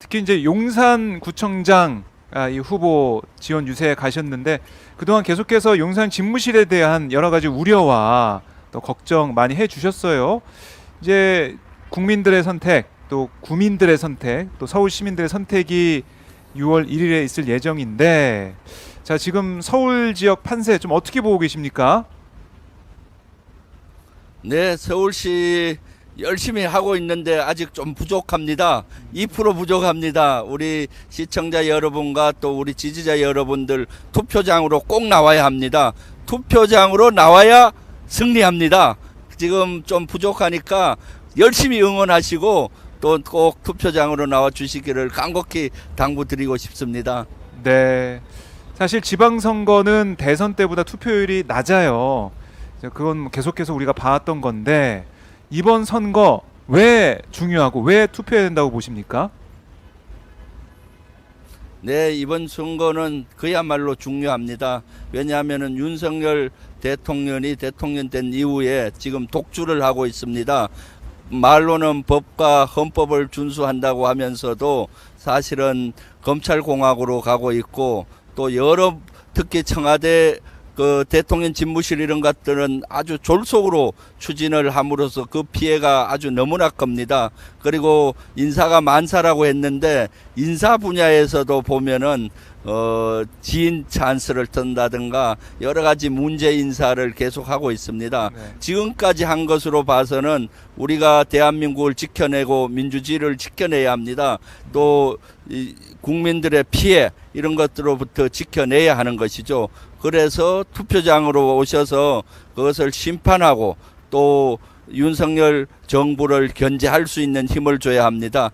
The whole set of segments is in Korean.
특히 이제 용산구청장 아, 이 후보 지원 유세에 가셨는데 그동안 계속해서 용산 집무실에 대한 여러 가지 우려와 또 걱정 많이 해주셨어요. 이제 국민들의 선택, 또 구민들의 선택, 또 서울 시민들의 선택이 6월 1일에 있을 예정인데 자 지금 서울 지역 판세 좀 어떻게 보고 계십니까? 네, 서울시 열심히 하고 있는데 아직 좀 부족합니다. 2% 부족합니다. 우리 시청자 여러분과 또 우리 지지자 여러분들 투표장으로 꼭 나와야 합니다. 투표장으로 나와야 승리합니다. 지금 좀 부족하니까 열심히 응원하시고 또 꼭 투표장으로 나와 주시기를 간곡히 당부드리고 싶습니다. 네. 사실 지방선거는 대선 때보다 투표율이 낮아요. 그건 뭐 계속해서 우리가 봐왔던 건데 이번 선거 왜 중요하고 왜 투표해야 된다고 보십니까? 네, 이번 선거는 그야말로 중요합니다. 왜냐하면은 윤석열 대통령이 대통령 된 이후에 지금 독주를 하고 있습니다. 말로는 법과 헌법을 준수한다고 하면서도 사실은 검찰공화국으로 가고 있고 또 여러 특히 청와대 그 대통령 집무실 이런 것들은 아주 졸속으로 추진을 함으로써 그 피해가 아주 너무나 큽니다. 그리고 인사가 만사라고 했는데 인사 분야에서도 보면은 어 지인 찬스를 턴다든가 여러 가지 문제 인사를 계속하고 있습니다. 네. 지금까지 한 것으로 봐서는 우리가 대한민국을 지켜내고 민주주의를 지켜내야 합니다. 또 이 국민들의 피해 이런 것들로부터 지켜내야 하는 것이죠. 그래서 투표장으로 오셔서 그것을 심판하고 또 윤석열 정부를 견제할 수 있는 힘을 줘야 합니다.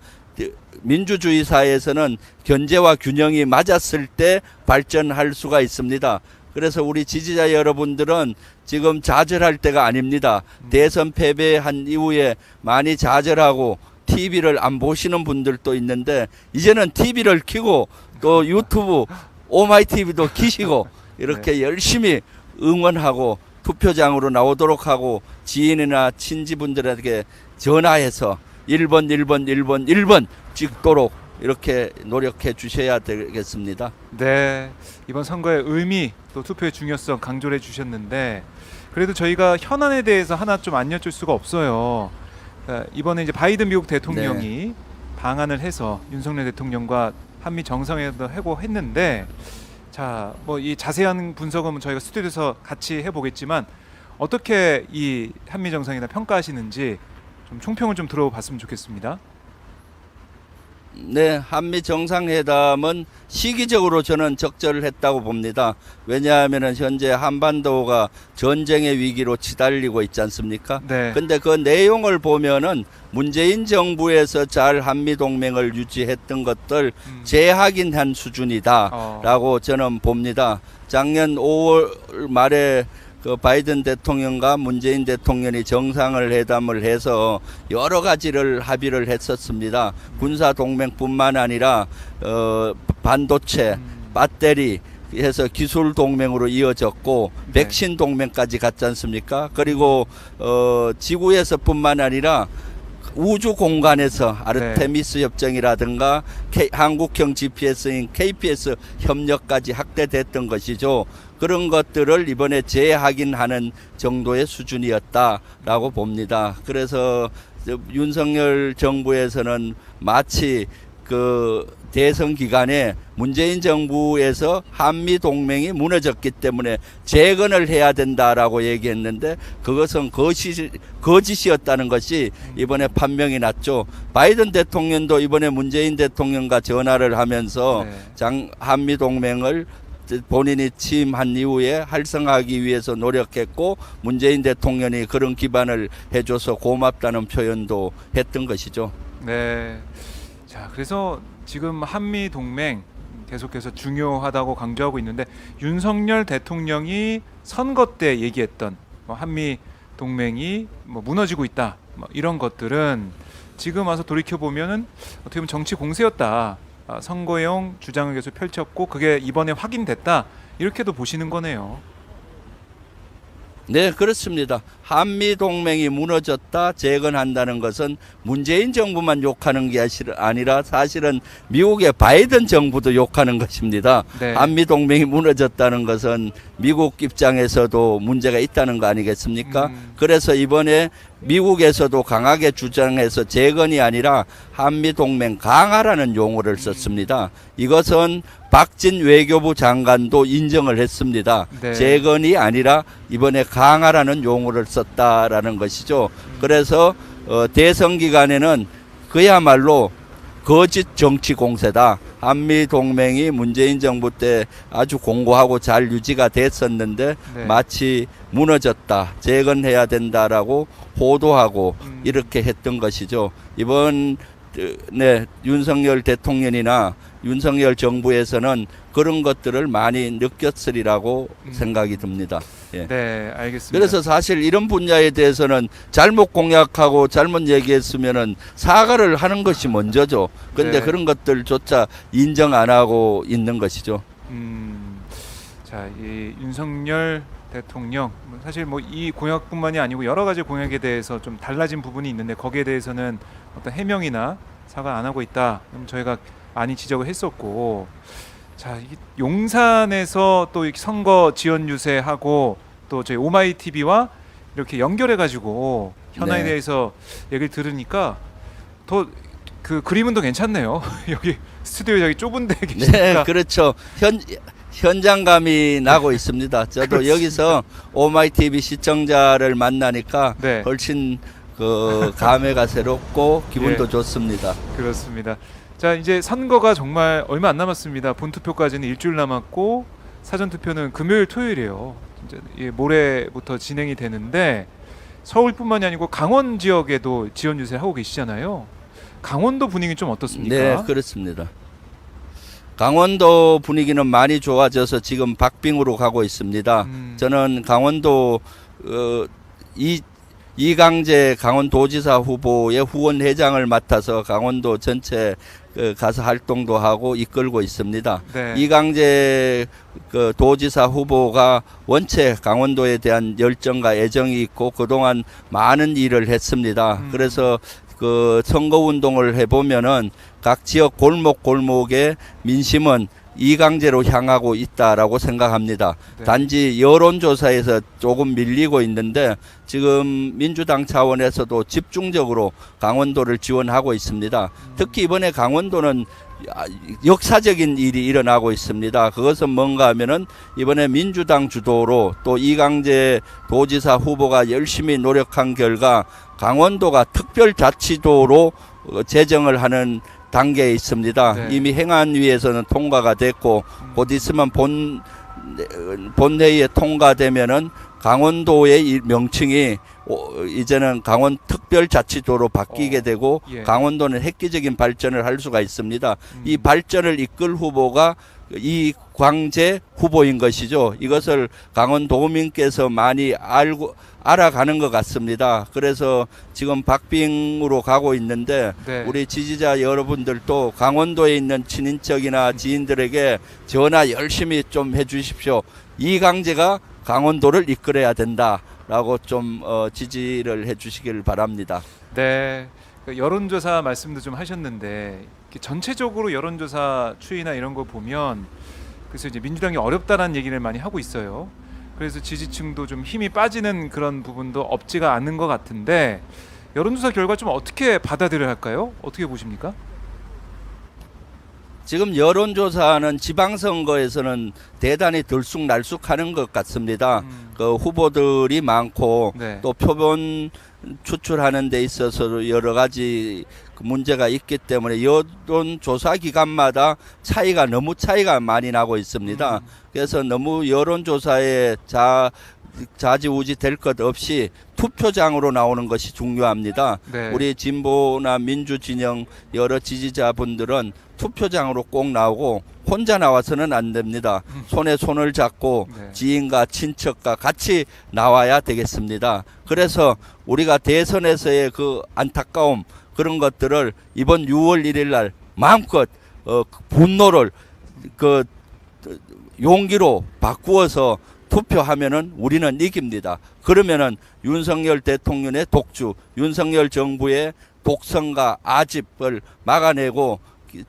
민주주의 사회에서는 견제와 균형이 맞았을 때 발전할 수가 있습니다. 그래서 우리 지지자 여러분들은 지금 좌절할 때가 아닙니다. 대선 패배한 이후에 많이 좌절하고 TV를 안 보시는 분들도 있는데 이제는 TV를 켜고 또 유튜브 오마이 TV도 키시고 이렇게 열심히 응원하고 투표장으로 나오도록 하고 지인이나 친지분들에게 전화해서 1번 1번 1번 1번 찍도록 이렇게 노력해 주셔야 되겠습니다. 네. 이번 선거의 의미 또 투표의 중요성 강조를 해 주셨는데 그래도 저희가 현안에 대해서 하나 좀 안 여쭐 수가 없어요. 어, 이번에 이제 바이든 미국 대통령이 방한을 해서 윤석열 대통령과 한미 정상회담도 하고 했는데 자, 뭐 이 자세한 분석은 저희가 스튜디오에서 같이 해보겠지만 어떻게 이 한미 정상회담 평가하시는지 좀 총평을 좀 들어봤으면 좋겠습니다. 네, 한미 정상회담은 시기적으로 저는 적절했다고 봅니다. 왜냐하면은 현재 한반도가 전쟁의 위기로 치달리고 있지 않습니까? 네. 근데 그 내용을 보면은 문재인 정부에서 잘 한미 동맹을 유지했던 것들 음. 재확인한 수준이다. 어. 라고 저는 봅니다. 작년 5월 말에 그 바이든 대통령과 문재인 대통령이 정상을 회담을 해서 여러 가지를 합의를 했었습니다. 군사 동맹뿐만 아니라 어 반도체, 음. 배터리 해서 기술 동맹으로 이어졌고 네. 백신 동맹까지 갔지 않습니까? 그리고 어 지구에서뿐만 아니라 우주 공간에서 아르테미스 협정이라든가 K, 한국형 GPS인 KPS 협력까지 확대됐던 것이죠. 그런 것들을 이번에 재확인하는 정도의 수준이었다라고 봅니다. 그래서 윤석열 정부에서는 마치 그 대선 기간에 문재인 정부에서 한미 동맹이 무너졌기 때문에 재건을 해야 된다라고 얘기했는데 그것은 거짓, 거짓이었다는 것이 이번에 판명이 났죠. 바이든 대통령도 이번에 문재인 대통령과 전화를 하면서 네. 장 한미 동맹을 본인이 취임한 이후에 활성화하기 위해서 노력했고 문재인 대통령이 그런 기반을 해줘서 고맙다는 표현도 했던 것이죠. 네. 자, 그래서 지금 한미 동맹 계속해서 중요하다고 강조하고 있는데 윤석열 대통령이 선거 때 얘기했던 뭐 한미 동맹이 뭐 무너지고 있다. 뭐 이런 것들은 지금 와서 돌이켜 보면은 어떻게 보면 정치 공세였다. 아, 선거용 주장을 계속 펼쳤고 그게 이번에 확인됐다. 이렇게도 보시는 거네요. 네, 그렇습니다. 한미 동맹이 무너졌다 재건한다는 것은 문재인 정부만 욕하는 게 아니라 사실은 미국의 바이든 정부도 욕하는 것입니다. 네. 한미 동맹이 무너졌다는 것은 미국 입장에서도 문제가 있다는 거 아니겠습니까? 음. 그래서 이번에 미국에서도 강하게 주장해서 재건이 아니라 한미 동맹 강화라는 용어를 썼습니다. 이것은 박진 외교부 장관도 인정을 했습니다. 네. 재건이 아니라 이번에 강화라는 용어를 썼다라는 것이죠. 그래서 어, 대선 기간에는 그야말로 거짓 정치 공세다. 한미 동맹이 문재인 정부 때 아주 공고하고 잘 유지가 됐었는데 네. 마치 무너졌다. 재건해야 된다라고 보도하고 음. 이렇게 했던 것이죠. 이번 어, 네, 윤석열 대통령이나 윤석열 정부에서는 그런 것들을 많이 느꼈으리라고 음. 생각이 듭니다. 예. 네, 알겠습니다. 그래서 사실 이런 분야에 대해서는 잘못 공약하고 잘못 얘기했으면은 사과를 하는 것이 먼저죠. 근데 네. 그런 것들조차 인정 안 하고 있는 것이죠. 음, 자, 이 윤석열 대통령 뭐 사실 뭐 이 공약뿐만이 아니고 여러 가지 공약에 대해서 좀 달라진 부분이 있는데 거기에 대해서는 어떤 해명이나 사과 안 하고 있다. 저희가 많이 지적을 했었고, 자, 이 용산에서 또 선거 지원 유세하고 또 저희 오마이 TV와 이렇게 연결해 가지고 현안에 네. 대해서 얘기를 들으니까 더 그 그림은 더 괜찮네요. 여기 스튜디오 여기 좁은데 계시니까. 네, 그렇죠. 현 현장감이 나고 있습니다. 저도 그렇습니다. 여기서 오마이 TV 시청자를 만나니까 네. 훨씬 그 감회가 새롭고 기분도 예. 좋습니다. 그렇습니다. 자 이제 선거가 정말 얼마 안 남았습니다. 본 투표까지는 일주일 남았고 사전 투표는 금요일 토요일이에요. 진짜 예, 모레부터 진행이 되는데 서울뿐만이 아니고 강원 지역에도 지원 유세 하고 계시잖아요. 강원도 분위기 좀 어떻습니까? 네, 그렇습니다. 강원도 분위기는 많이 좋아져서 지금 박빙으로 가고 있습니다. 음, 저는 강원도 어, 이 이강재 강원도지사 후보의 후원 회장을 맡아서 강원도 전체 그 가서 활동도 하고 이끌고 있습니다. 네. 이강재 그 도지사 후보가 원체 강원도에 대한 열정과 애정이 있고 그동안 많은 일을 했습니다. 음. 그래서 그 선거 운동을 해보면은 각 지역 골목 골목의 민심은 이강재로 향하고 있다라고 생각합니다. 네. 단지 여론조사에서 조금 밀리고 있는데 지금 민주당 차원에서도 집중적으로 강원도를 지원하고 있습니다. 특히 이번에 강원도는 아, 역사적인 일이 일어나고 있습니다. 그것은 뭔가 하면은 이번에 민주당 주도로 또 이강재 도지사 후보가 열심히 노력한 결과 강원도가 특별자치도로 어, 제정을 하는 단계에 있습니다. 네. 이미 행안위에서는 통과가 됐고 음, 곧 있으면 본 본회의에 통과되면은 강원도의 이 명칭이 오, 이제는 강원 특별자치도로 바뀌게 어, 되고 예. 강원도는 획기적인 발전을 할 수가 있습니다. 음, 이 발전을 이끌 후보가 이 광재 후보인 것이죠. 이것을 강원도민께서 많이 알고 알아가는 것 같습니다. 그래서 지금 박빙으로 가고 있는데 네. 우리 지지자 여러분들도 강원도에 있는 친인척이나 지인들에게 전화 열심히 좀 해주십시오. 이 강재가 강원도를 이끌어야 된다라고 좀 어, 지지를 해주시길 바랍니다. 네. 그 여론조사 말씀도 좀 하셨는데 전체적으로 여론조사 추이나 이런 거 보면 그래서 이제 민주당이 어렵다라는 얘기를 많이 하고 있어요. 그래서 지지층도 좀 힘이 빠지는 그런 부분도 없지가 않은 것 같은데 여론조사 결과 좀 어떻게 받아들여야 할까요? 어떻게 보십니까? 지금 여론조사는 지방선거에서는 대단히 들쑥날쑥하는 것 같습니다. 음, 그 후보들이 많고 네. 또 표본 추출하는 데 있어서 여러 가지 그 문제가 있기 때문에 여론 조사 기간마다 차이가 너무 차이가 많이 나고 있습니다. 음, 그래서 너무 여론 조사에 자 자지우지 될 것 없이 투표장으로 나오는 것이 중요합니다. 네. 우리 진보나 민주 진영 여러 지지자분들은 투표장으로 꼭 나오고 혼자 나와서는 안 됩니다. 음. 손에 손을 잡고 네. 지인과 친척과 같이 나와야 되겠습니다. 그래서 우리가 대선에서의 그 안타까움 그런 것들을 이번 6월 1일 날 마음껏 어, 그 분노를 그 용기로 바꾸어서 투표하면은 우리는 이깁니다. 그러면은 윤석열 대통령의 독주, 윤석열 정부의 독성과 아집을 막아내고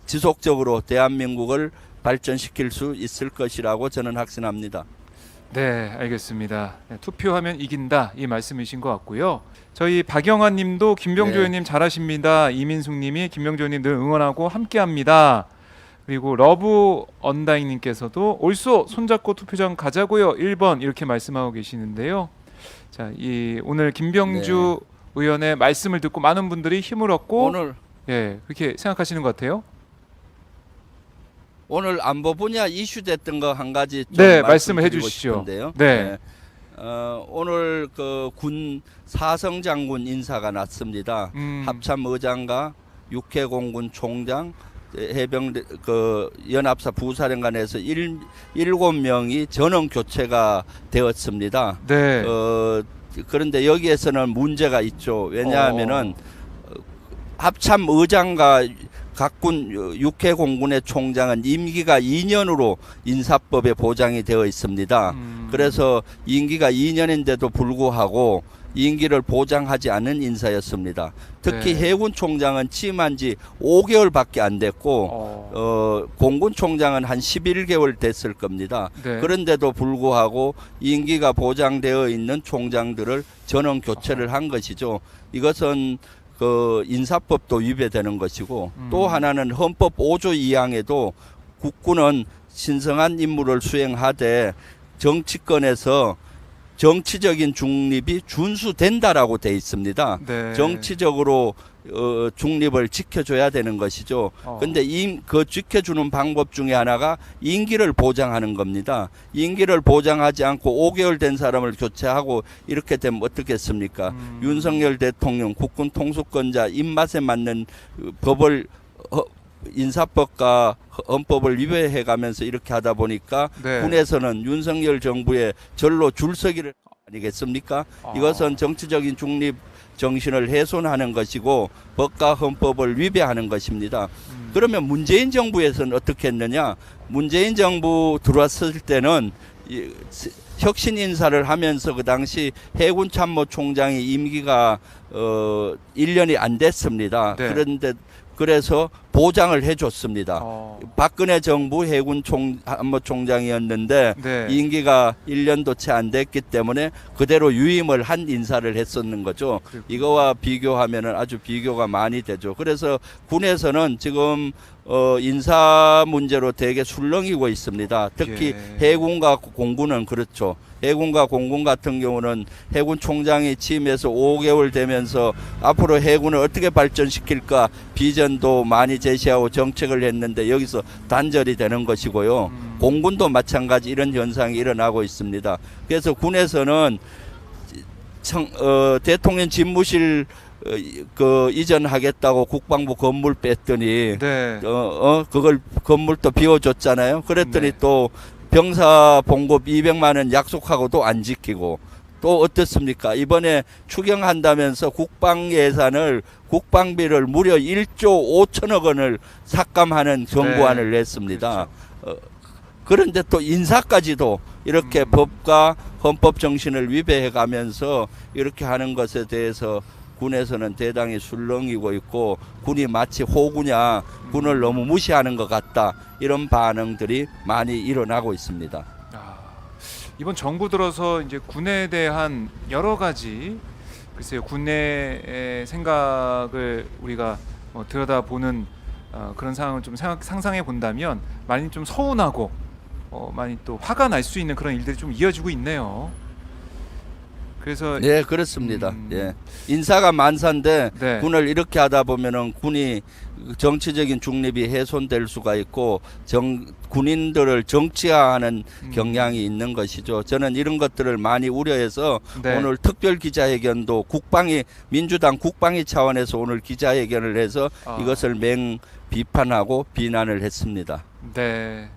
지속적으로 대한민국을 발전시킬 수 있을 것이라고 저는 확신합니다. 네, 알겠습니다. 네, 투표하면 이긴다 이 말씀이신 것 같고요. 저희 박영환 님도 김병조 네. 의원님 잘하십니다. 이민숙 님이 김병조 의원님 늘 응원하고 함께합니다. 그리고 러브 언다잉 님께서도 올소 손잡고 투표장 가자고요. 1번 이렇게 말씀하고 계시는데요. 자, 이 오늘 김병주 의원의 말씀을 듣고 많은 분들이 힘을 얻고 오늘 예, 그렇게 생각하시는 것 같아요. 오늘 안보 분야 이슈 됐던 거 한 가지 좀 네, 말씀을 말씀드리고 해주시죠. 싶은데요. 네. 어, 오늘 그 군 사성 장군 인사가 났습니다. 음, 합참 의장과 육해공군 총장 해병 그 연합사 부사령관에서 일 일곱 명이 전원 교체가 되었습니다. 네. 어 그런데 여기에서는 문제가 있죠. 왜냐하면은 어, 합참 의장과 각군 육해 공군의 총장은 임기가 2년으로 인사법에 보장이 되어 있습니다. 음, 그래서 임기가 2년인데도 불구하고 임기를 보장하지 않은 인사였습니다. 특히 네. 해군 총장은 취임한 지 5개월밖에 안 됐고 어, 어, 공군 총장은 한 11개월 됐을 겁니다. 네. 그런데도 불구하고 임기가 보장되어 있는 총장들을 전원 교체를 한 것이죠. 이것은 그 인사법도 위배되는 것이고 음. 또 하나는 헌법 5조 2항에도 국군은 신성한 임무를 수행하되 정치권에서 정치적인 중립이 준수된다라고 돼 있습니다. 네. 정치적으로 어, 중립을 지켜줘야 되는 것이죠. 어. 근데 임, 그 지켜주는 방법 중에 하나가 임기를 보장하는 겁니다. 임기를 보장하지 않고 5개월 된 사람을 교체하고 이렇게 되면 어떻겠습니까? 음. 윤석열 대통령 국군 통수권자 입맛에 맞는 어, 법을 어, 인사법과 헌법을 위배해 가면서 이렇게 하다 보니까 네. 군에서는 윤석열 정부의 절로 줄서기를 아니겠습니까? 아. 이것은 정치적인 중립 정신을 훼손하는 것이고 법과 헌법을 위배하는 것입니다. 음. 그러면 문재인 정부에서는 어떻게 했느냐? 문재인 정부 들어왔을 때는 이 스- 혁신 인사를 하면서 그 당시 해군 참모 총장이 임기가 어 1년이 안 됐습니다. 네. 그런데 그래서 보장을 해 줬습니다. 어, 박근혜 정부 해군 총 참모 총장이었는데 네. 임기가 1년도 채 안 됐기 때문에 그대로 유임을 한 인사를 했었는 거죠. 그렇군요. 이거와 비교하면 은 아주 비교가 많이 되죠. 그래서 군에서는 지금 어 인사 문제로 되게 술렁이고 있습니다. 특히 예. 해군과 공군은 그렇죠. 해군과 공군 같은 경우는 해군 총장이 취임해서 5개월 되면서 앞으로 해군을 어떻게 발전시킬까 비전도 많이 제시하고 정책을 했는데 여기서 단절이 되는 것이고요. 음. 공군도 마찬가지 이런 현상이 일어나고 있습니다. 그래서 군에서는 청, 어, 대통령 집무실 어, 이- 그 이전하겠다고 국방부 건물 뺐더니 네. 어, 어 그걸 건물도 비워줬잖아요. 그랬더니 네. 또 병사 봉급 200만 원 약속하고도 안 지키고 또 어떻습니까? 이번에 추경한다면서 국방 예산을 국방비를 무려 1조 5천억 원을 삭감하는 정부안을 네. 냈습니다. 어, 그런데 또 인사까지도 이렇게 음. 법과 헌법 정신을 위배해 가면서 이렇게 하는 것에 대해서 군에서는 대당히 술렁이고 있고 군이 마치 호구냐 군을 너무 무시하는 것 같다 이런 반응들이 많이 일어나고 있습니다. 아, 이번 정부 들어서 이제 군에 대한 여러 가지 글쎄요 군의 생각을 우리가 뭐 들여다보는 어, 그런 상황을 좀 생각, 상상해 본다면 많이 좀 서운하고 어, 많이 또 화가 날 수 있는 그런 일들이 좀 이어지고 있네요. 그래서 네 그렇습니다. 음. 예 인사가 만사인데 네. 군을 이렇게 하다 보면은 군이 정치적인 중립이 훼손될 수가 있고 정 군인들을 정치화하는 음. 경향이 있는 것이죠. 저는 이런 것들을 많이 우려해서 네. 오늘 특별 기자회견도 국방위 민주당 국방위 차원에서 오늘 기자회견을 해서 아. 이것을 맹 비판하고 비난을 했습니다. 네.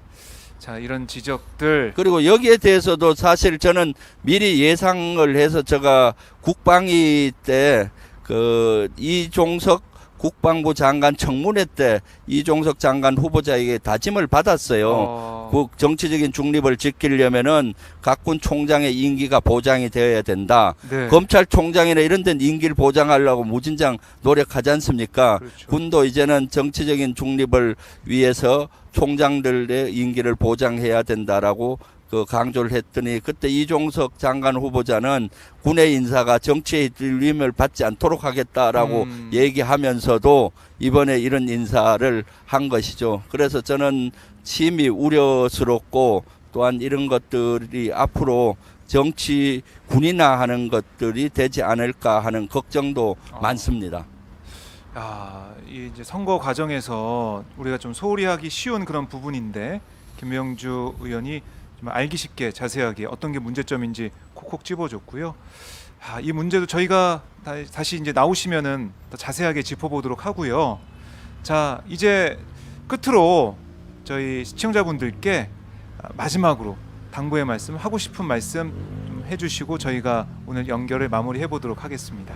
자 이런 지적들. 그리고 여기에 대해서도 사실 저는 미리 예상을 해서 제가 국방위 때 그 이종석 국방부 장관 청문회 때 이종석 장관 후보자에게 다짐을 받았어요. 어, 그 정치적인 중립을 지키려면은 각군 총장의 임기가 보장이 되어야 된다. 네. 검찰총장이나 이런 데는 임기를 보장하려고 무진장 노력하지 않습니까? 그렇죠. 군도 이제는 정치적인 중립을 위해서 총장들의 임기를 보장해야 된다라고 그 강조를 했더니 그때 이종석 장관 후보자는 군의 인사가 정치의 들림을 받지 않도록 하겠다라고 음. 얘기하면서도 이번에 이런 인사를 한 것이죠. 그래서 저는 심히 우려스럽고 또한 이런 것들이 앞으로 정치 군인화하는 것들이 되지 않을까 하는 걱정도 어. 많습니다. 야, 이 이제 선거 과정에서 우리가 좀 소홀히 하기 쉬운 그런 부분인데 김명주 의원이 좀 알기 쉽게 자세하게 어떤 게 문제점인지 콕콕 집어줬고요. 아, 이 문제도 저희가 다, 다시 이제 나오시면은 더 자세하게 짚어보도록 하고요. 자, 이제 끝으로 저희 시청자분들께 아, 마지막으로 당부의 말씀 하고 싶은 말씀 좀 해주시고 저희가 오늘 연결을 마무리해 보도록 하겠습니다.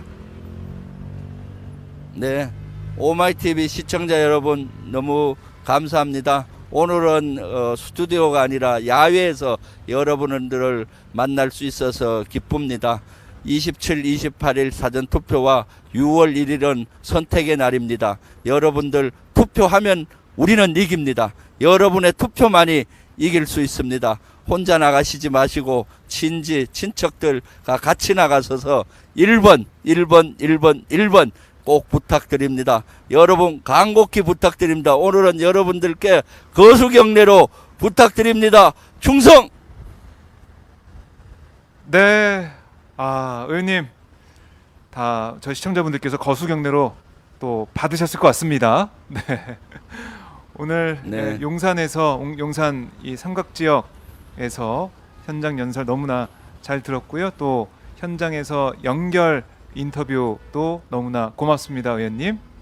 네. 오마이 TV 시청자 여러분 너무 감사합니다. 오늘은 어, 스튜디오가 아니라 야외에서 여러분들을 만날 수 있어서 기쁩니다. 27, 28일 사전 투표와 6월 1일은 선택의 날입니다. 여러분들 투표하면 우리는 이깁니다. 여러분의 투표만이 이길 수 있습니다. 혼자 나가시지 마시고 친지 친척들과 같이 나가서서 1번, 1번, 1번, 1번 꼭 부탁드립니다. 여러분 간곡히 부탁드립니다. 오늘은 여러분들께 거수 경례로 부탁드립니다. 충성! 네. 아, 의원님. 다 저희 시청자분들께서 거수 경례로 또 받으셨을 것 같습니다. 네. 오늘 네. 네, 용산에서 용- 용산 이 삼각 지역에서 현장 연설 너무나 잘 들었고요. 또 현장에서 연결 인터뷰도 너무나 고맙습니다, 의원님.